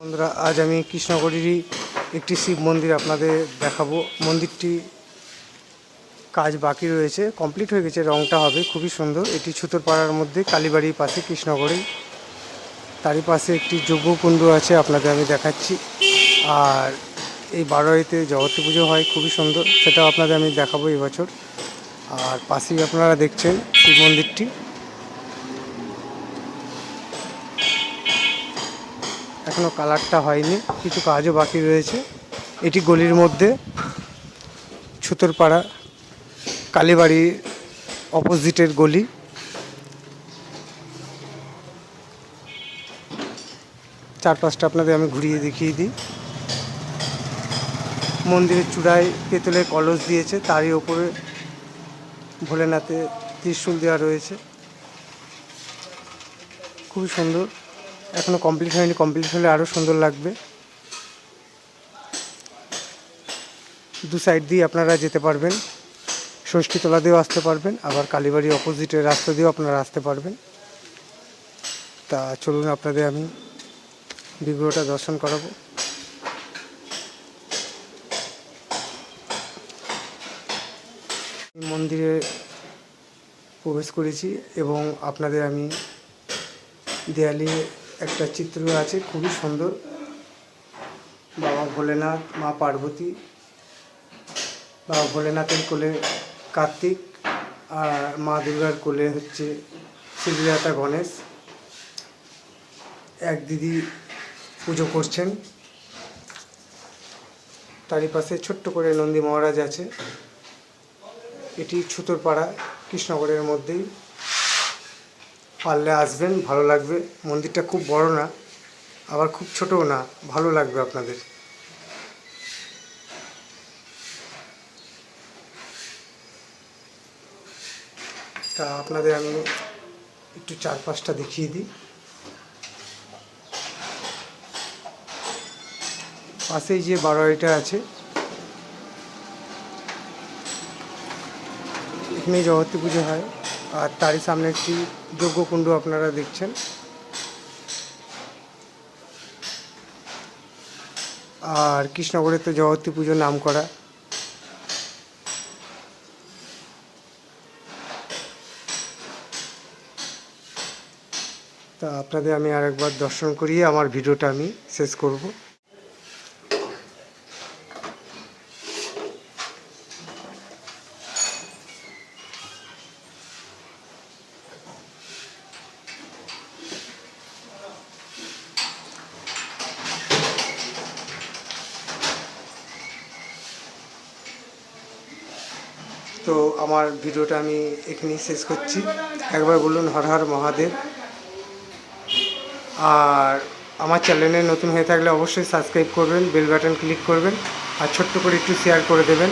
বন্ধুরা, আজ আমি কৃষ্ণগড়িরই একটি শিব মন্দির আপনাদের দেখাবো। মন্দিরটি কাজ বাকি রয়েছে, কমপ্লিট হয়ে গেছে, রংটা হবে খুবই সুন্দর। এটি ছুতরপাড়ার মধ্যে কালীবাড়ির পাশে কৃষ্ণগড়েই তারই পাশে একটি যজ্ঞকুণ্ড আছে, আপনাদের আমি দেখাচ্ছি। আর এই বারোয়ারিতে জগতী পুজো হয়, খুবই সুন্দর। সেটাও আপনাদের আমি দেখাবো এবছর আর পাশেই আপনারা দেখছেন শিব মন্দিরটি। এখনও কালারটা হয়নি, কিছু কাজও বাকি রয়েছে। এটি গলির মধ্যে, ছুতরপাড়া কালীবাড়ির অপোজিটের গলি। চারপাশটা আপনাদের আমি ঘুরিয়ে দেখিয়ে দিই। মন্দিরের চূড়ায় পেতলের কলস দিয়েছে, তারই ওপরে ভোলেনাথে ত্রিশূল দেওয়া রয়েছে। খুবই সুন্দর। এখনও কমপ্লিট হয়নি কমপ্লিট হলে আরও সুন্দর লাগবে। দু সাইড দিয়ে আপনারা যেতে পারবেন ষষ্ঠীতলা দিয়েও আসতে পারবেন, আবার কালীবাড়ি অপোজিটের রাস্তা দিয়েও আপনারা আসতে পারবেন। তা চলুন আপনাদের আমি বিগ্রহটা দর্শন করাবো। মন্দিরে প্রবেশ করেছি এবং আপনাদের আমি দেয়ালে একটা চিত্র আছে, খুবই সুন্দর। বাবা ভোলেনাথ, মা পার্বতী। বাবা ভোলেনাথের কোলে কার্তিক আর মা দুর্গার কোলে হচ্ছে শ্রীজাতা গণেশ। এক দিদি পুজো করছেন। তারই পাশে ছোট্ট করে নন্দী মহারাজ আছে। এটি ছুতরপাড়া, কৃষ্ণগড়ের মধ্যেই। পারলে আসবেন, ভালো লাগবে। মন্দিরটা খুব বড় না, আবার খুব ছোটও না, ভালো লাগবে আপনাদের। তা আপনাদের আমি একটু চারপাশটা দেখিয়ে দিই। পাশেই যে বারোয়ারিটা আছে, এখানেই জগতী পুজো হয়। আর তারই সামনে একটি যজ্ঞকুণ্ড আপনারা দেখছেন। আর কৃষ্ণগড়ে তো জগতী পুজো নাম করা। তা আপনাদের আমি আরেকবার দর্শন করিয়ে আমার ভিডিওটা আমি শেষ করব। তো আমার ভিডিওটা আমি এখানেই শেষ করছি। একবার বলুন, হর হর মহাদেব। আর আমার চ্যানেলে নতুন হয়ে থাকলে অবশ্যই সাবস্ক্রাইব করবেন, বেল বাটন ক্লিক করবেন, আর ছোট্ট করে একটু শেয়ার করে দেবেন।